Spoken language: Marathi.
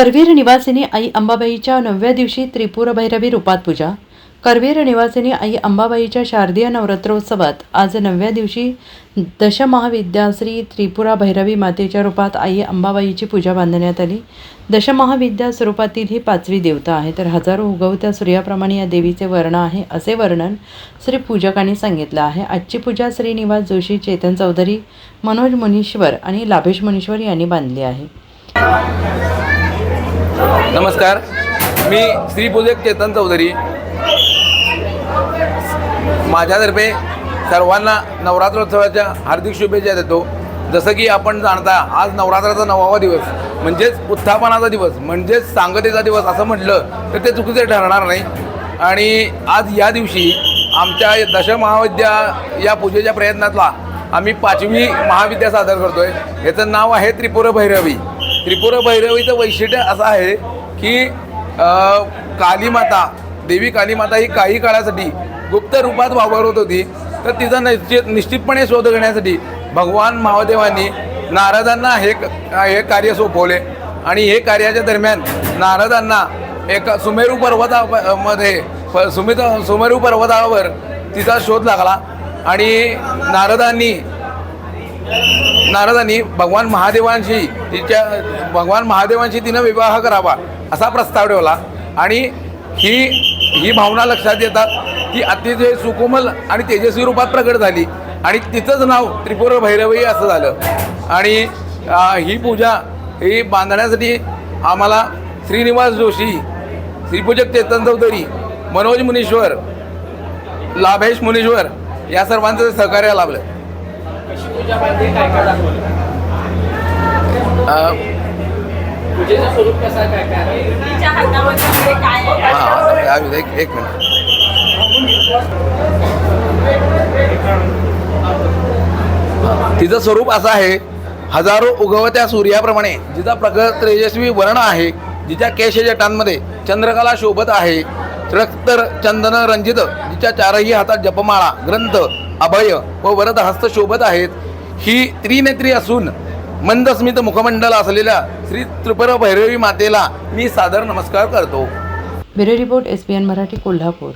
करवीर निवासिनी आई अंबाबाईच्या नवव्या दिवशी त्रिपुरभैरवी रूपात पूजा. करवीर निवासिनी आई अंबाबाईच्या शारदीय नवरात्रोत्सवात आज नवव्या दिवशी दशमहाविद्या श्री त्रिपुरा भैरवी मातेच्या रूपात आई अंबाबाईची पूजा बांधण्यात आली. दशमहाविद्या स्वरूपातील ही पाचवी देवता आहे. तर हजारो उगवत्या सूर्याप्रमाणे या देवीचे वर्ण आहे असे वर्णन श्री पूजकांनी सांगितलं आहे. आजची पूजा श्रीनिवास जोशी चेतन चौधरी मनोज मुनीश्वर आणि लाभेश मुनीश्वर यांनी बांधली आहे. नमस्कार. मी श्री पूजक चेतन चौधरी. माझ्यातर्फे सर्वांना नवरात्रोत्सवाच्या हार्दिक शुभेच्छा देतो. जसं की आपण जाणता आज नवरात्राचा नवावा दिवस म्हणजेच उत्थापनाचा दिवस म्हणजेच सांगतेचा दिवस असं म्हटलं तर ते चुकीचे ठरणार नाही. आणि आज या दिवशी आमच्या दशमहाविद्या या पूजेच्या प्रयत्नातला आम्ही पाचवी महाविद्या सादर करतो आहे याचं नाव आहे त्रिपुर भैरवी त्रिपुरा भैरवीचं वैशिष्ट्य असं आहे की कालीमाता देवी कालीमाता ही काही काळासाठी गुप्त रूपात वावरत होती. तर तिचा निश्चित निश्चितपणे शोध घेण्यासाठी भगवान महादेवांनी नारदांना हे क- हे कार्य सोपवले. आणि हे कार्याच्या दरम्यान नारदांना एका सुमेरू पर्वता मध्ये प- सुमित सुमेरू पर्वतावर तिचा शोध लागला. आणि नारदांनी नारदांनी भगवान महादेवांशी तिच्या भगवान महादेवांशी तिनं विवाह करावा असा प्रस्ताव ठेवला. आणि ही ही भावना लक्षात येतात ती अतिशय सुकोमल आणि तेजस्वी रूपात प्रकट झाली. आणि तिचंच नाव त्रिपुर भैरवी असं झालं. आणि ही पूजा ही बांधण्यासाठी आम्हाला श्रीनिवास जोशी श्रीपूजक चेतन चौधरी मनोज मुनीश्वर लाभेश मुनीश्वर या सर्वांचं सहकार्य लाभलं. काय काय हा, हा, हा, एक एक मिनिट. तिचं स्वरूप असं आहे हजारो उगवत्या सूर्याप्रमाणे जिचा प्रगत तेजस्वी वर्ण आहे जिच्या केशजटांमध्ये चंद्रकला शोभत आहे रक्त चंदन रंजित जिच्या चारही हातात जपमाळा ग्रंथ अभय व वरद हस्त शोभत आहेत ही त्रिनेत्री असून मंदस्मित मुखमंडल असलेल्या श्री त्रिपुर भैरवी मातेला मी सादर नमस्कार करतो. Bureau report S P N Marathi Kolhapur.